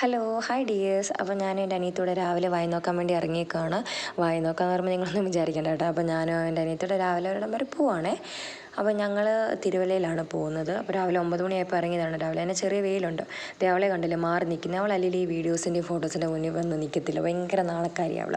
Hello hi dears. അപ്പോൾ ഞാൻ എന്റെ അനിയത്തോടെ രാവിലെ വായി നോക്കാൻ വേണ്ടി ഇറങ്ങിയേക്കാണ്. വായി നോക്കാന്ന് പറയുമ്പോൾ നിങ്ങളൊന്നും വിചാരിക്കേണ്ട കേട്ടോ. അപ്പോൾ ഞാനും എന്റെ അനിയത്തോടെ രാവിലെ ഒരിടം വരെ പോവാണേ. അപ്പോൾ ഞങ്ങൾ തിരുവല്ലയിലാണ് പോകുന്നത്. അപ്പോൾ രാവിലെ ഒമ്പത് മണിയായപ്പോൾ ഇറങ്ങിയതാണ്. രാവിലെ തന്നെ ചെറിയ വെയിലുണ്ട്. രാവിലെ കണ്ടില്ല മാറി നിൽക്കുന്നത് അവൾ അല്ലെങ്കിൽ ഈ വീഡിയോസിന്റെയും ഫോട്ടോസിന്റെ മുന്നിൽ വന്ന് നിൽക്കത്തില്ല. ഭയങ്കര നാളക്കാരി അവൾ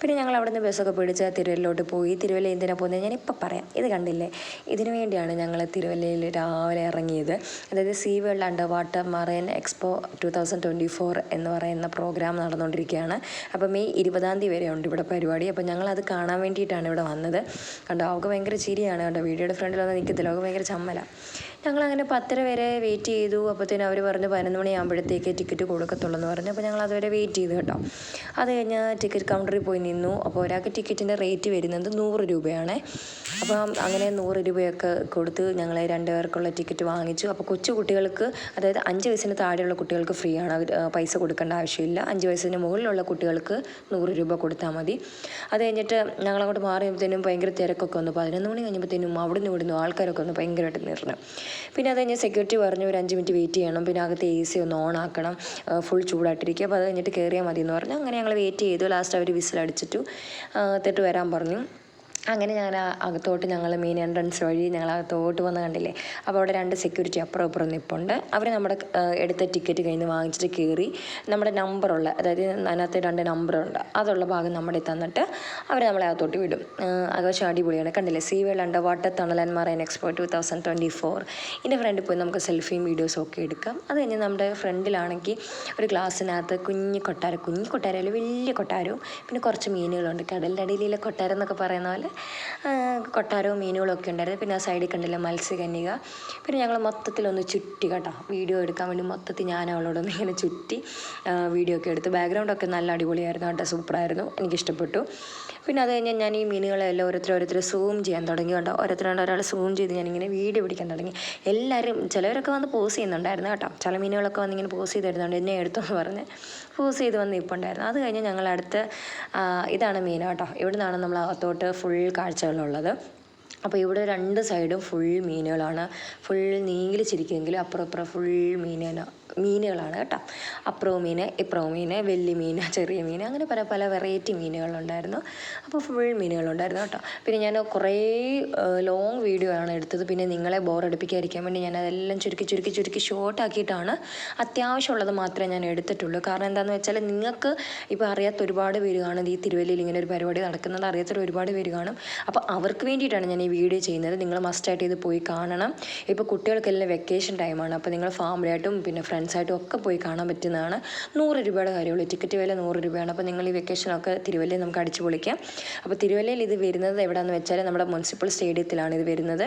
പിന്നെ ഞങ്ങൾ അവിടെ നിന്ന് ബസ്സൊക്കെ പിടിച്ച് തിരുവല്ലയിലോട്ട് പോയി. തിരുവല്ല എന്തിനാണ് പോകുന്നത് ഞാൻ ഇപ്പം പറയാം. ഇത് കണ്ടില്ലേ? ഇതിനു വേണ്ടിയാണ് ഞങ്ങൾ തിരുവല്ലയിൽ രാവിലെ ഇറങ്ങിയത്. അതായത് sea world under water marine expo two thousand twenty four എന്ന് പറയുന്ന പ്രോഗ്രാം നടന്നുകൊണ്ടിരിക്കുകയാണ്. അപ്പോൾ മെയ് ഇരുപതാം തീയതി വരെ ഉണ്ട് ഇവിടെ പരിപാടി. അപ്പോൾ ഞങ്ങൾ അത് കാണാൻ വേണ്ടിയിട്ടാണ് ഇവിടെ വന്നത്. കണ്ടോ? അവൾക്ക് ഭയങ്കര ചിരിയാണ്. കണ്ടോ? വീഡിയോയുടെ ഫ്രണ്ടിലൊന്നും നിൽക്കത്തില്ല അവൾക്ക് ഭയങ്കര ചമ്മല. ഞങ്ങളങ്ങനെ പത്തര വരെ വെയിറ്റ് ചെയ്തു. അപ്പോഴത്തേനും അവർ പറഞ്ഞു പതിനൊന്ന് മണിയാകുമ്പോഴത്തേക്ക് ടിക്കറ്റ് കൊടുക്കത്തുള്ളൂ എന്ന് പറഞ്ഞു. അപ്പോൾ ഞങ്ങൾ അതുവരെ വെയിറ്റ് ചെയ്തു കേട്ടോ. അത് കഴിഞ്ഞ് ടിക്കറ്റ് കൗണ്ടറിൽ പോയി നിന്നു. അപ്പോൾ ഒരാൾക്ക് ടിക്കറ്റിന്റെ റേറ്റ് വരുന്നത് നൂറ് രൂപയാണ്. അപ്പോൾ അങ്ങനെ നൂറ് രൂപയൊക്കെ കൊടുത്ത് ഞങ്ങൾ രണ്ടുപേർക്കുള്ള ടിക്കറ്റ് വാങ്ങിച്ചു. അപ്പോൾ കൊച്ചു കുട്ടികൾക്ക് അതായത് അഞ്ച് വയസ്സിന് താഴെയുള്ള കുട്ടികൾക്ക് ഫ്രീ ആണ്. അവർ പൈസ കൊടുക്കേണ്ട ആവശ്യമില്ല. അഞ്ച് വയസ്സിന് മുകളിലുള്ള കുട്ടികൾക്ക് നൂറ് രൂപ കൊടുത്താൽ മതി. അത് കഴിഞ്ഞിട്ട് ഞങ്ങളങ്ങോട്ട് മാറിയപ്പോഴത്തേനും ഭയങ്കര തിരക്കൊക്കെ വന്നു. പതിനൊന്ന് മണി കഴിഞ്ഞപ്പോഴത്തേനും അവിടുന്ന് ഇവിടുന്ന് ആൾക്കാരൊക്കെ വന്ന് ഭയങ്കരമായിട്ട് നിറഞ്ഞു. പിന്നെ അത് കഴിഞ്ഞ് സെക്യൂരിറ്റി പറഞ്ഞു ഒരു അഞ്ച് മിനിറ്റ് വെയിറ്റ് ചെയ്യണം. പിന്നെ അകത്ത് എ സി ഒന്ന് ഓൺ ആക്കണം. ഫുൾ ചൂടായിട്ടിരിക്കുക. അപ്പോൾ അത് കഴിഞ്ഞിട്ട് കയറിയാൽ മതി എന്ന് പറഞ്ഞു. അങ്ങനെ ഞങ്ങൾ വെയിറ്റ് ചെയ്തു. ലാസ്റ്റ് അവർ വിസിലടിച്ചിട്ടു. അകത്തോട്ട് വരാൻ പറഞ്ഞു. അങ്ങനെ ഞാൻ അകത്തോട്ട് ഞങ്ങൾ മെയിൻ എൻട്രൻസ് വഴി ഞങ്ങൾ അകത്തോട്ട് വന്ന് കണ്ടില്ലേ? അപ്പോൾ അവിടെ രണ്ട് സെക്യൂരിറ്റി അപ്പുറം അപ്പുറം നിൽപ്പുണ്ട് അവർ നമ്മുടെ എടുത്ത ടിക്കറ്റ് കയ്യിൽ നിന്ന് വാങ്ങിച്ചിട്ട് കയറി നമ്മുടെ നമ്പറുള്ള അതായത് അതിനകത്ത് രണ്ട് നമ്പറുണ്ട് അതുള്ള ഭാഗം നമ്മുടെ തന്നിട്ട് അവർ നമ്മളെ അകത്തോട്ട് വിടും. ആകാശം അടിപൊളിയാണ്. കണ്ടില്ലേ? സീ വേൾഡ് അണ്ടർ വാട്ടർ തണൽ and marine expo two thousand twenty four ഇതിന്റെ ഫ്രണ്ടിൽ പോയി നമുക്ക് സെൽഫിയും വീഡിയോസും ഒക്കെ എടുക്കാം. അത് കഴിഞ്ഞ് നമ്മുടെ ഫ്രണ്ടിലാണെങ്കിൽ ഒരു ഗ്ലാസ്സിനകത്ത് കുഞ്ഞു കൊട്ടാരം കുഞ്ഞു കൊട്ടാരമല്ല വലിയ കൊട്ടാരവും. പിന്നെ കുറച്ച് മീനുകളുണ്ട്. കടലിന്റെ അടിയിലെ കൊട്ടാരം എന്നൊക്കെ പറയുന്ന പോലെ കൊട്ടാരവും മീനുകളും ഒക്കെ ഉണ്ടായിരുന്നു. പിന്നെ ആ സൈഡിൽ കണ്ടില്ല മത്സ്യകന്യക. പിന്നെ ഞങ്ങൾ മൊത്തത്തിലൊന്ന് ചുറ്റി കേട്ടോ. വീഡിയോ എടുക്കാൻ വേണ്ടി മൊത്തത്തിൽ ഞാൻ അവളോടൊന്ന് ഇങ്ങനെ ചുറ്റി വീഡിയോ ഒക്കെ എടുത്ത്. ബാക്ക്ഗ്രൗണ്ടൊക്കെ നല്ല അടിപൊളിയായിരുന്നു കേട്ടോ. സൂപ്പറായിരുന്നു എനിക്കിഷ്ടപ്പെട്ടു. പിന്നെ അത് കഴിഞ്ഞാൽ ഞാൻ ഈ മീനുകളെല്ലാം ഓരോരുത്തർ ഓരോരുത്തർ സൂം ചെയ്യാൻ തുടങ്ങി കേട്ടോ. ഓരോരുത്തരോട് ഒരാൾ സൂം ചെയ്ത് ഞാനിങ്ങനെ വീഡിയോ പിടിക്കാൻ തുടങ്ങി. എല്ലാവരും ചിലവരൊക്കെ വന്ന് പോസ് ചെയ്യുന്നുണ്ടായിരുന്നു കേട്ടോ. ചില മീനുകളൊക്കെ വന്ന് ഇങ്ങനെ പോസ് ചെയ്ത് തരുന്നുണ്ട്. എന്നെ എടുത്തെന്ന് പറഞ്ഞ് പോസ് ചെയ്ത് വന്ന് ഇപ്പോൾ ഉണ്ടായിരുന്നു. അത് കഴിഞ്ഞ് ഞങ്ങൾ അടുത്ത് ഇതാണ് മീൻ കേട്ടോ. ഇവിടെ നിന്നാണ് നമ്മൾ അകത്തോട്ട് ഫുൾ കാഴ്ചകളുള്ളത് അപ്പോൾ ഇവിടെ രണ്ട് സൈഡും ഫുൾ മീനുകളാണ്. ഫുൾ നീലിച്ചിരിക്കുമെങ്കിലും അപ്പുറം ഇപ്പുറം ഫുൾ മീനാണ് മീനുകളാണ് കേട്ടോ. അപ്രോ മീൻ ഇപ്രോ മീൻ വലിയ മീൻ ചെറിയ മീൻ അങ്ങനെ പല പല വെറൈറ്റി മീനുകളുണ്ടായിരുന്നു. അപ്പോൾ ഫുൾ മീനുകളുണ്ടായിരുന്നു കേട്ടോ. പിന്നെ ഞാൻ കുറേ ലോങ് വീഡിയോ ആണ് എടുത്തത്. പിന്നെ നിങ്ങളെ ബോറടിപ്പിക്കാതിരിക്കാൻ വേണ്ടി ഞാൻ അതെല്ലാം ചുരുക്കി ചുരുക്കി ചുരുക്കി ഷോർട്ടാക്കിയിട്ടാണ് അത്യാവശ്യമുള്ളത് മാത്രമേ ഞാൻ എടുത്തിട്ടുള്ളൂ. കാരണം എന്താണെന്ന് വെച്ചാൽ നിങ്ങൾക്ക് ഇപ്പോൾ അറിയാത്ത ഒരുപാട് പേര് കാണും. ഈ തിരുവല്ലയിൽ ഇങ്ങനെ ഒരു പരിപാടി നടക്കുന്നത് അറിയാത്ത ഒരുപാട് പേര് കാണും. അപ്പോൾ അവർക്ക് വേണ്ടിയിട്ടാണ് ഞാൻ ഈ വീഡിയോ ചെയ്യുന്നത്. നിങ്ങൾ മസ്റ്റായിട്ട് ഇത് പോയി കാണണം. ഇപ്പോൾ കുട്ടികൾക്കെല്ലാം വെക്കേഷൻ ടൈമാണ് അപ്പോൾ നിങ്ങൾ ഫാമിലിയായിട്ടും പിന്നെ ഫ്രണ്ട്സായിട്ടും ഒക്കെ പോയി കാണാൻ പറ്റുന്നതാണ്. നൂറ് രൂപയുടെ കാര്യമുള്ളൂ. ടിക്കറ്റ് വില നൂറ് രൂപയാണ്. അപ്പോൾ നിങ്ങൾ ഈ വെക്കേഷനൊക്കെ തിരുവല്ലയിൽ നമുക്ക് അടിച്ചു പൊളിക്കാം. അപ്പോൾ തിരുവല്ലയിൽ ഇത് വരുന്നത് എവിടെയാണെന്ന് വെച്ചാൽ നമ്മുടെ മുനിസിപ്പൽ സ്റ്റേഡിയത്തിലാണ് ഇത് വരുന്നത്.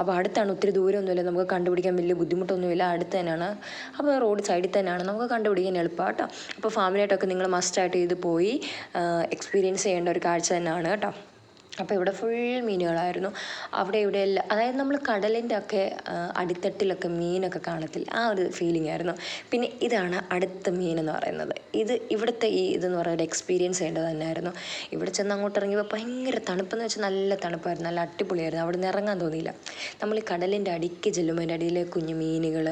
അപ്പോൾ അടുത്താണ് ഒത്തിരി ദൂരമൊന്നുമില്ല. നമുക്ക് കണ്ടുപിടിക്കാൻ വലിയ ബുദ്ധിമുട്ടൊന്നുമില്ല. അടുത്ത് തന്നെയാണ്. അപ്പോൾ റോഡ് സൈഡിൽ തന്നെയാണ്. നമുക്ക് കണ്ടുപിടിക്കാൻ എളുപ്പമാണ് കേട്ടോ. അപ്പോൾ ഫാമിലിയായിട്ടൊക്കെ നിങ്ങൾ മസ്റ്റായിട്ട് ഇത് പോയി എക്സ്പീരിയൻസ് ചെയ്യേണ്ട ഒരു കാഴ്ച തന്നെയാണ് കേട്ടോ. അപ്പോൾ ഇവിടെ ഫുൾ മീനുകളായിരുന്നു. അവിടെ ഇവിടെ എല്ലാം അതായത് നമ്മൾ കടലിന്റെ ഒക്കെ അടിത്തട്ടിലൊക്കെ മീനൊക്കെ കാണത്തില്ല. ആ ഒരു ഫീലിംഗ് ആയിരുന്നു. പിന്നെ ഇതാണ് അടുത്ത മീൻ എന്ന് പറയുന്നത്. ഇത് ഇവിടുത്തെ ഈ ഇതെന്ന് പറയുന്ന ഒരു എക്സ്പീരിയൻസ് ചെയ്യേണ്ടത് തന്നെയായിരുന്നു. ഇവിടെ ചെന്ന് അങ്ങോട്ട് ഇറങ്ങിയപ്പോൾ ഭയങ്കര തണുപ്പെന്ന് വെച്ചാൽ നല്ല തണുപ്പായിരുന്നു. നല്ല അടിപൊളിയായിരുന്നു. അവിടെ നിന്ന് ഇറങ്ങാൻ തോന്നിയില്ല. നമ്മൾ ഈ കടലിന്റെ അടിക്ക് ചെല്ലുമ്പോൾ അതിന്റെ അടിയിലെ കുഞ്ഞു മീനുകൾ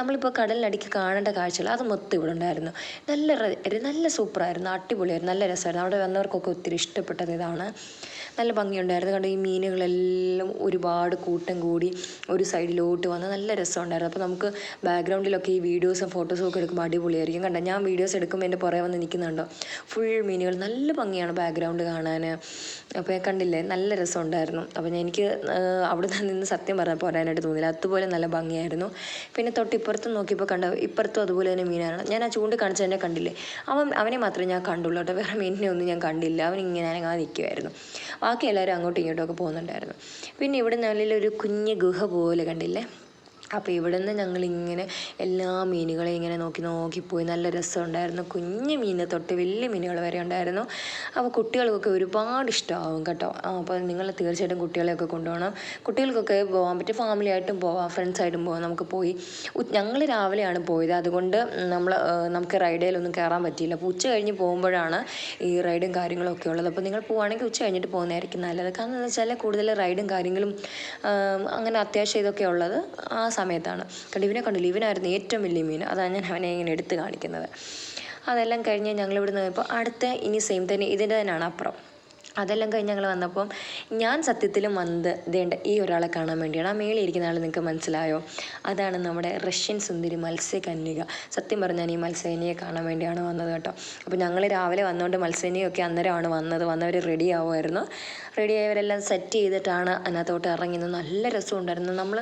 നമ്മളിപ്പോൾ അടിക്ക് കാണേണ്ട കാഴ്ചകൾ അത് മൊത്തം ഇവിടെ ഉണ്ടായിരുന്നു. നല്ല നല്ല സൂപ്പറായിരുന്നു. അടിപൊളിയായിരുന്നു. നല്ല രസമായിരുന്നു. അവിടെ വന്നവർക്കൊക്കെ ഒത്തിരി ഇഷ്ടപ്പെട്ടത് ഇതാണ്. നല്ല ഭംഗിയുണ്ടായിരുന്നു. കണ്ട് ഈ മീനുകളെല്ലാം ഒരുപാട് കൂട്ടം കൂടി ഒരു സൈഡിലോട്ട് വന്ന് നല്ല രസമുണ്ടായിരുന്നു. അപ്പോൾ നമുക്ക് ബാക്ക്ഗ്രൗണ്ടിലൊക്കെ ഈ വീഡിയോസും ഫോട്ടോസും ഒക്കെ എടുക്കുമ്പോൾ അടിപൊളിയായിരിക്കും. കണ്ടോ ഞാൻ വീഡിയോസ് എടുക്കുമ്പോൾ എന്റെ പുറകെ വന്ന് നിൽക്കുന്നുണ്ടോ? ഫുൾ മീനുകൾ നല്ല ഭംഗിയാണ് ബാക്ക്ഗ്രൗണ്ട് കാണാൻ. അപ്പോൾ കണ്ടില്ലേ നല്ല രസമുണ്ടായിരുന്നു. അപ്പോൾ എനിക്ക് അവിടെ നിന്ന് സത്യം പറഞ്ഞാൽ പോരാനായിട്ട് തോന്നില്ല അതുപോലെ നല്ല ഭംഗിയായിരുന്നു. പിന്നെ തൊട്ടിപ്പുറത്ത് നോക്കിയപ്പോൾ കണ്ട ഇപ്പുറത്തും അതുപോലെ തന്നെ മീനാണ്. ഞാൻ ആ ചൂണ്ട് കാണിച്ചതിനെ കണ്ടില്ലേ? അവൻ അവനെ മാത്രമേ ഞാൻ കണ്ടുള്ളൂ കേട്ടോ. വേറെ മീനിനെ ഒന്നും ഞാൻ കണ്ടില്ല. അവൻ ഇങ്ങനെ അങ്ങനെ നിൽക്കുമായിരുന്നു ബാക്കി എല്ലാവരും അങ്ങോട്ടും ഒക്കെ പോകുന്നുണ്ടായിരുന്നു. പിന്നെ ഇവിടെ നല്ലൊരു കുഞ്ഞു ഗുഹ പോലെ കണ്ടില്ലേ? അപ്പോൾ ഇവിടെ നിന്ന് ഞങ്ങളിങ്ങനെ എല്ലാ മീനുകളെയും ഇങ്ങനെ നോക്കി നോക്കിപ്പോയി നല്ല രസമുണ്ടായിരുന്നു. കുഞ്ഞു മീൻ തൊട്ട് വലിയ മീനുകൾ വരെ ഉണ്ടായിരുന്നു. അപ്പോൾ കുട്ടികൾക്കൊക്കെ ഒരുപാട് ഇഷ്ടമാവും കേട്ടോ. അപ്പോൾ നിങ്ങൾ തീർച്ചയായിട്ടും കുട്ടികളെയൊക്കെ കൊണ്ടുപോകണം. കുട്ടികൾക്കൊക്കെ പോകാൻ പറ്റും ഫാമിലി ആയിട്ടും പോവാം ഫ്രണ്ട്സായിട്ടും പോവാം. നമുക്ക് പോയി ഞങ്ങൾ രാവിലെയാണ് പോയത്. അതുകൊണ്ട് നമ്മൾ നമുക്ക് റൈഡേലൊന്നും കയറാൻ പറ്റിയില്ല. അപ്പോൾ ഉച്ച കഴിഞ്ഞ് പോകുമ്പോഴാണ് ഈ റൈഡും കാര്യങ്ങളൊക്കെ ഉള്ളത്. അപ്പോൾ നിങ്ങൾ പോവുകയാണെങ്കിൽ ഉച്ച കഴിഞ്ഞിട്ട് പോകുന്നതായിരിക്കും നല്ലത്. കാരണം എന്ന് വെച്ചാൽ കൂടുതൽ റൈഡും കാര്യങ്ങളും അങ്ങനെ അത്യാവശ്യം ഇതൊക്കെ ഉള്ളത് ആ സമയത്താണ്. കണ്ടു ഇവനെ കണ്ടില്ല? ഇവനായിരുന്നു ഏറ്റവും വലിയ മീൻ. അതാണ് ഞാൻ അവനെ ഇങ്ങനെ എടുത്ത് കാണിക്കുന്നത്. അതെല്ലാം കഴിഞ്ഞ് ഞങ്ങൾ ഇവിടുന്ന് പോയപ്പോൾ അടുത്ത ഇനി സെയിം തന്നെ ഇതിന്റെ തന്നെയാണ് അപ്പുറം. അതെല്ലാം കഴിഞ്ഞ് ഞങ്ങൾ വന്നപ്പം ഞാൻ സത്യത്തിലും വന്നത് ദേണ്ട ഈ ഒരാളെ കാണാൻ വേണ്ടിയാണ്. ആ മേളിൽ ഇരിക്കുന്ന ആൾ നിങ്ങൾക്ക് മനസ്സിലായോ? അതാണ് നമ്മുടെ റഷ്യൻ സുന്ദരി മത്സ്യകന്യക. സത്യം പറഞ്ഞാൽ ഈ മത്സ്യകന്യയെ കാണാൻ വേണ്ടിയാണ് വന്നത് കേട്ടോ. അപ്പോൾ ഞങ്ങൾ രാവിലെ വന്നുകൊണ്ട് മത്സ്യകന്യയൊക്കെ അന്നേരമാണ് വന്നത്. വന്നവർ റെഡി ആവുമായിരുന്നു റെഡി ആയവരെല്ലാം സെറ്റ് ചെയ്തിട്ടാണ് അതിനകത്തോട്ട് ഇറങ്ങിയത്. നല്ല രസമുണ്ടായിരുന്നു നമ്മൾ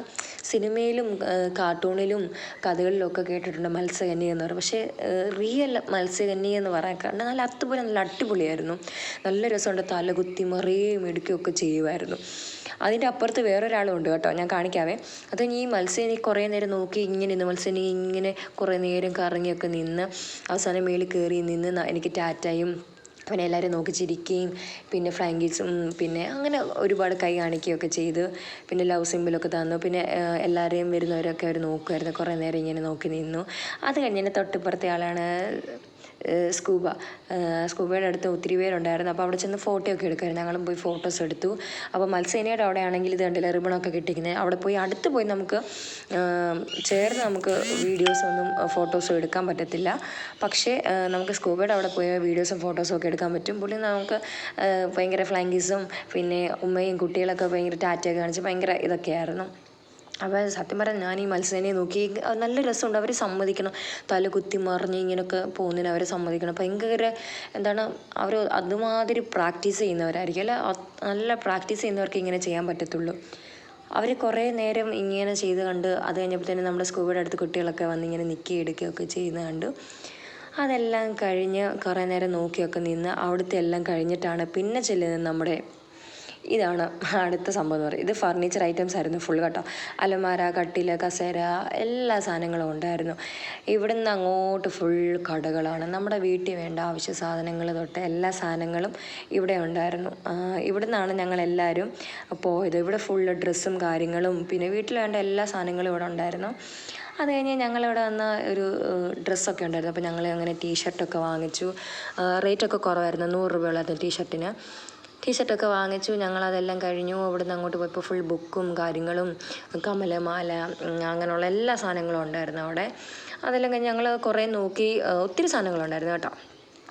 സിനിമയിലും കാർട്ടൂണിലും കഥകളിലും ഒക്കെ കേട്ടിട്ടുണ്ട് മത്സ്യകന്യ എന്ന് പറയുന്നത്. പക്ഷേ റിയൽ മത്സ്യകന്യ എന്ന് പറയാൻ കാരണം നല്ല അതുപോലെ നല്ല അടിപൊളിയായിരുന്നു. നല്ല രസമുണ്ട്. തലകുത്തി മറിയുകയും എടുക്കുകയൊക്കെ ചെയ്യുമായിരുന്നു. അതിന്റെ അപ്പുറത്ത് വേറൊരാളും ഉണ്ട് കേട്ടോ ഞാൻ കാണിക്കാവേ. അത് ഈ മത്സ്യനെ കുറേ നേരം നോക്കി ഇങ്ങനെ നിന്ന് മത്സ്യനെ ഇങ്ങനെ കുറേ നേരം കറങ്ങിയൊക്കെ നിന്ന് അവസാനം മേളിൽ കയറി നിന്ന് എനിക്ക് ടാറ്റയും അവനെ എല്ലാവരും നോക്കി ചിരിക്കുകയും പിന്നെ ഫ്രാങ്കീസും പിന്നെ അങ്ങനെ ഒരുപാട് കൈ കാണിക്കുകയൊക്കെ ചെയ്ത്. പിന്നെ ലവ് സിമ്പിളൊക്കെ തന്നു. പിന്നെ എല്ലാവരെയും വരുന്നവരൊക്കെ അവർ നോക്കുമായിരുന്നു. കുറേ നേരം ഇങ്ങനെ നോക്കി നിന്നു. അത് കഴിഞ്ഞ് തൊട്ടിപ്പുറത്തെ ആളാണ് സ്കൂബ. സ്കൂബയുടെ അടുത്ത് ഒത്തിരി പേരുണ്ടായിരുന്നു. അപ്പോൾ അവിടെ ചെന്ന് ഫോട്ടോ ഒക്കെ എടുക്കുമായിരുന്നു ഞങ്ങളും പോയി ഫോട്ടോസ് എടുത്തു. അപ്പോൾ മത്സ്യനയുടെ അവിടെ ആണെങ്കിൽ ഇത് കണ്ടില്ല റിബണൊക്കെ കിട്ടിക്കുന്നത് അവിടെ പോയി അടുത്ത് പോയി നമുക്ക് ചേർന്ന് നമുക്ക് വീഡിയോസൊന്നും ഫോട്ടോസും എടുക്കാൻ പറ്റത്തില്ല. പക്ഷേ നമുക്ക് സ്കൂബയുടെ അവിടെ പോയി വീഡിയോസും ഫോട്ടോസും ഒക്കെ എടുക്കാൻ പറ്റും. പുള്ളി നമുക്ക് ഭയങ്കര ഫ്ലാങ്കീസും പിന്നെ ഉമ്മയും കുട്ടികളൊക്കെ ഭയങ്കര ടാറ്റയൊക്കെ കാണിച്ച് ഭയങ്കര ഇതൊക്കെയായിരുന്നു. അപ്പോൾ സത്യം പറഞ്ഞാൽ ഞാൻ ഈ മത്സ്യനെ നോക്കി നല്ല രസമുണ്ട്. അവർ സമ്മതിക്കണം. തല കുത്തി മറിഞ്ഞ് ഇങ്ങനെയൊക്കെ പോകുന്നതിന് അവരെ സമ്മതിക്കണം. ഭയങ്കര എന്താണ് അവർ അതുമാതിരി പ്രാക്ടീസ് ചെയ്യുന്നവരായിരിക്കും. അല്ല നല്ല പ്രാക്ടീസ് ചെയ്യുന്നവർക്ക് ഇങ്ങനെ ചെയ്യാൻ പറ്റത്തുള്ളൂ. അവർ കുറേ നേരം ഇങ്ങനെ ചെയ്ത് കണ്ട് അത് കഴിഞ്ഞപ്പോഴത്തേനും നമ്മുടെ സ്കൂബയുടെ അടുത്ത് കുട്ടികളൊക്കെ വന്ന് ഇങ്ങനെ നിൽക്കി എടുക്കുകയൊക്കെ ചെയ്യുന്ന കണ്ടു. അതെല്ലാം കഴിഞ്ഞ് കുറേ നേരം നോക്കിയൊക്കെ നിന്ന് അവിടുത്തെ എല്ലാം കഴിഞ്ഞിട്ടാണ് പിന്നെ ചെല്ലുന്നത് നമ്മുടെ ഇതാണ് അടുത്ത സംഭവം എന്ന് പറയുന്നത്. ഇത് ഫർണിച്ചർ ഐറ്റംസ് ആയിരുന്നു ഫുൾ കേട്ടോ. അലമാര കട്ടില കസേര എല്ലാ സാധനങ്ങളും ഉണ്ടായിരുന്നു. ഇവിടുന്ന് അങ്ങോട്ട് ഫുൾ കടകളാണ്. നമ്മുടെ വീട്ടിൽ വേണ്ട ആവശ്യ സാധനങ്ങൾ തൊട്ട് എല്ലാ സാധനങ്ങളും ഇവിടെ ഉണ്ടായിരുന്നു. ഇവിടെ നിന്നാണ് ഞങ്ങൾ ഞങ്ങളെല്ലാവരും പോയത്. ഇവിടെ ഫുള്ള് ഡ്രസ്സും കാര്യങ്ങളും പിന്നെ വീട്ടിൽ വേണ്ട എല്ലാ സാധനങ്ങളും ഇവിടെ ഉണ്ടായിരുന്നു. അത് കഴിഞ്ഞ് ഞങ്ങളിവിടെ വന്ന ഒരു ഡ്രസ്സൊക്കെ ഉണ്ടായിരുന്നു. അപ്പോൾ ഞങ്ങൾ അങ്ങനെ ടീഷർട്ടൊക്കെ വാങ്ങിച്ചു. റേറ്റൊക്കെ കുറവായിരുന്നു. നൂറ് രൂപയുള്ള ഉള്ളായിരുന്നു ടീഷർട്ടിന് ടീഷർട്ടൊക്കെ വാങ്ങിച്ചു. ഞങ്ങളതെല്ലാം കഴിഞ്ഞു. അവിടുന്ന് അങ്ങോട്ട് പോയപ്പോൾ ഫുൾ ബുക്കും കാര്യങ്ങളും കമലമാല അങ്ങനെയുള്ള എല്ലാ സാധനങ്ങളും ഉണ്ടായിരുന്നു അവിടെ. അതെല്ലാം കഴിഞ്ഞ് ഞങ്ങൾ കുറേ നോക്കി ഒത്തിരി സാധനങ്ങളുണ്ടായിരുന്നു കേട്ടോ.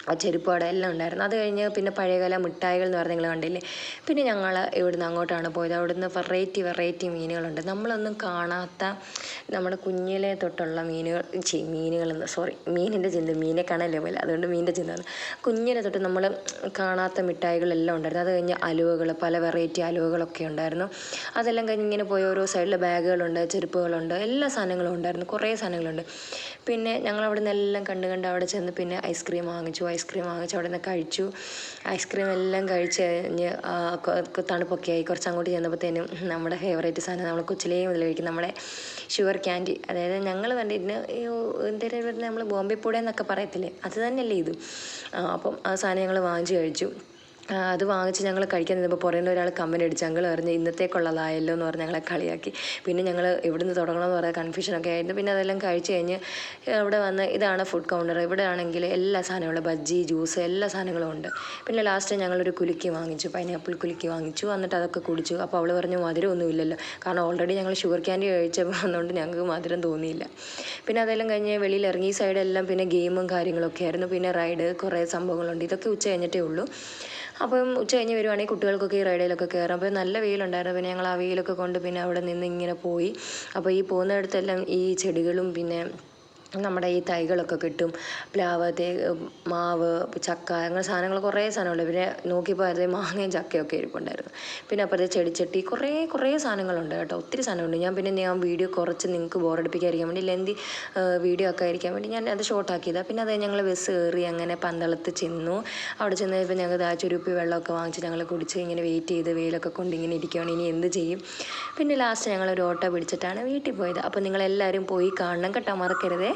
ആ ചെരുപ്പാട് എല്ലാം ഉണ്ടായിരുന്നു. അത് കഴിഞ്ഞ് പിന്നെ പഴയകാല മിഠായികൾ എന്ന് പറഞ്ഞ് നിങ്ങൾ കണ്ടില്ലേ? പിന്നെ ഞങ്ങൾ ഇവിടുന്ന് അങ്ങോട്ടാണ് പോയത്. അവിടുന്ന് വെറൈറ്റി വെറൈറ്റി മീനുകളുണ്ട്. നമ്മളൊന്നും കാണാത്ത നമ്മുടെ കുഞ്ഞിലെ തൊട്ടുള്ള മീനുകൾ ചീ മീനുകളെന്ന് സോറി മീനിന്റെ ചിന്ത മീനെ കാണാനല്ലേ പോലെ അതുകൊണ്ട് മീനിന്റെ ചിന്ത കുഞ്ഞിലെ തൊട്ട് നമ്മൾ കാണാത്ത മിഠായികളെല്ലാം ഉണ്ടായിരുന്നു. അത് കഴിഞ്ഞ് അലുവകൾ പല വെറൈറ്റി അലുവകളൊക്കെ ഉണ്ടായിരുന്നു. അതെല്ലാം കഴിഞ്ഞ് ഇങ്ങനെ പോയി ഓരോ സൈഡിൽ ബാഗുകളുണ്ട് ചെരുപ്പുകളുണ്ട് എല്ലാ സാധനങ്ങളും ഉണ്ടായിരുന്നു. കുറേ സാധനങ്ങളുണ്ട്. പിന്നെ ഞങ്ങൾ അവിടെ നിന്ന് എല്ലാം കണ്ട് കണ്ട് അവിടെ ചെന്ന് പിന്നെ ഐസ്ക്രീം വാങ്ങിച്ചു. ഐസ്ക്രീം വാങ്ങിച്ചു അവിടെ നിന്ന് കഴിച്ചു. ഐസ്ക്രീം എല്ലാം കഴിച്ച് കഴിഞ്ഞ് തണുപ്പൊക്കെ ആയി കുറച്ച് അങ്ങോട്ട് ചെന്നപ്പോഴത്തേനും നമ്മുടെ ഫേവറേറ്റ് സാധനം നമ്മൾ കൊച്ചിലേ മുതൽ കഴിക്കും. നമ്മുടെ ഷുഗർ ക്യാൻഡി അതായത് ഞങ്ങൾ കണ്ടിരുന്ന വരുന്ന നമ്മൾ ബോംബെ പൂടെ എന്നൊക്കെ പറയത്തില്ലേ? അത് തന്നെയല്ലേ ഇത്. അപ്പം ആ സാധനം ഞങ്ങൾ വാങ്ങിച്ച് കഴിച്ചു. അത് വാങ്ങിച്ച് ഞങ്ങൾ കഴിക്കാൻ നിന്നപ്പോൾ പുറമേ ഒരാൾ കമ്പനി അടിച്ച് ഞങ്ങൾ പറഞ്ഞ് ഇന്നത്തേക്കുള്ളതായല്ലോ എന്ന് പറഞ്ഞ് ഞങ്ങളെ കളിയാക്കി. പിന്നെ ഞങ്ങൾ ഇവിടുന്ന് തുടങ്ങണമെന്ന് പറയാൻ കൺഫ്യൂഷനൊക്കെ ആയിരുന്നു. പിന്നെ അതെല്ലാം കഴിച്ച് കഴിഞ്ഞ് ഇവിടെ വന്ന് ഇതാണ് ഫുഡ് കൗണ്ടർ ഇവിടെ ആണെങ്കിൽ എല്ലാ സാധനങ്ങളും ബജ്ജി ജ്യൂസ് എല്ലാ സാധനങ്ങളും ഉണ്ട്. പിന്നെ ലാസ്റ്റ് ഞങ്ങളൊരു കുലുക്കി വാങ്ങിച്ചു പൈനാപ്പിൾ കുലുക്കി വാങ്ങിച്ചു. എന്നിട്ട് അതൊക്കെ കുടിച്ചു. അപ്പോൾ അവൾ പറഞ്ഞു മധുരമൊന്നുമില്ലല്ലോ കാരണം ഓൾറെഡി ഞങ്ങൾ ഷുഗർ ക്യാൻഡി കഴിച്ചപ്പോൾ അതുകൊണ്ട് ഞങ്ങൾക്ക് മധുരം തോന്നിയില്ല. പിന്നെ അതെല്ലാം കഴിഞ്ഞ് വെളിയിൽ ഇറങ്ങി സൈഡെല്ലാം പിന്നെ ഗെയിമും കാര്യങ്ങളൊക്കെ ആയിരുന്നു. പിന്നെ റൈഡ് കുറേ സംഭവങ്ങളുണ്ട്. ഇതൊക്കെ ഉച്ച കഴിഞ്ഞിട്ടേ ഉള്ളൂ. അപ്പം ഉച്ച കഴിഞ്ഞ് വരുവാണെങ്കിൽ കുട്ടികൾക്കൊക്കെ ഈ റൈഡിലൊക്കെ കയറാം. അപ്പോൾ നല്ല വെയിലുണ്ടായിരുന്നു. പിന്നെ ഞങ്ങൾ ആ വെയിലൊക്കെ കൊണ്ട് പിന്നെ അവിടെ നിന്ന് ഇങ്ങനെ പോയി. അപ്പോൾ ഈ പോകുന്നിടത്തെല്ലാം ഈ ചെടികളും പിന്നെ നമ്മുടെ ഈ തൈകളൊക്കെ കിട്ടും. പ്ലാവ് തേ മാവ് ചക്ക അങ്ങനെ സാധനങ്ങൾ കുറേ സാധനമുണ്ട്. പിന്നെ നോക്കിയപ്പോൾ അതേ മാങ്ങയും ചക്കയൊക്കെ ഇരിപ്പുണ്ടായിരുന്നു. പിന്നെ അപ്പുറത്തെ ചെടിച്ചട്ടി കുറേ കുറേ സാധനങ്ങളുണ്ട് കേട്ടോ. ഒത്തിരി സാധനമുണ്ട്. ഞാൻ പിന്നെ ഞാൻ വീഡിയോ കുറച്ച് നിങ്ങൾക്ക് ബോറടിപ്പിക്കാതിരിക്കാൻ വേണ്ടി ലെന്തി വീഡിയോ ഒക്കെ ആയിരിക്കാൻ വേണ്ടി ഞാൻ അത് ഷോർട്ട് ആക്കിയതാണ് പിന്നെ അത് ഞങ്ങൾ ബസ് കയറി അങ്ങനെ പന്തളത്ത് ചെന്നു. അവിടെ ചെന്ന് കഴിഞ്ഞപ്പോൾ ഞങ്ങൾ ആ ചുരുപ്പി വെള്ളമൊക്കെ വാങ്ങിച്ച് ഞങ്ങൾ കുടിച്ച് ഇങ്ങനെ വെയിറ്റ് ചെയ്ത് വെയിലൊക്കെ കൊണ്ട് ഇങ്ങനെ ഇരിക്കുകയാണ് ഇനി എന്ത് ചെയ്യും? പിന്നെ ലാസ്റ്റ് ഞങ്ങൾ ഒരു ഓട്ടോ പിടിച്ചിട്ടാണ് വീട്ടിൽ പോയത്. അപ്പോൾ നിങ്ങളെല്ലാവരും പോയി കാണണം കേട്ടോ. മറക്കരുതേ.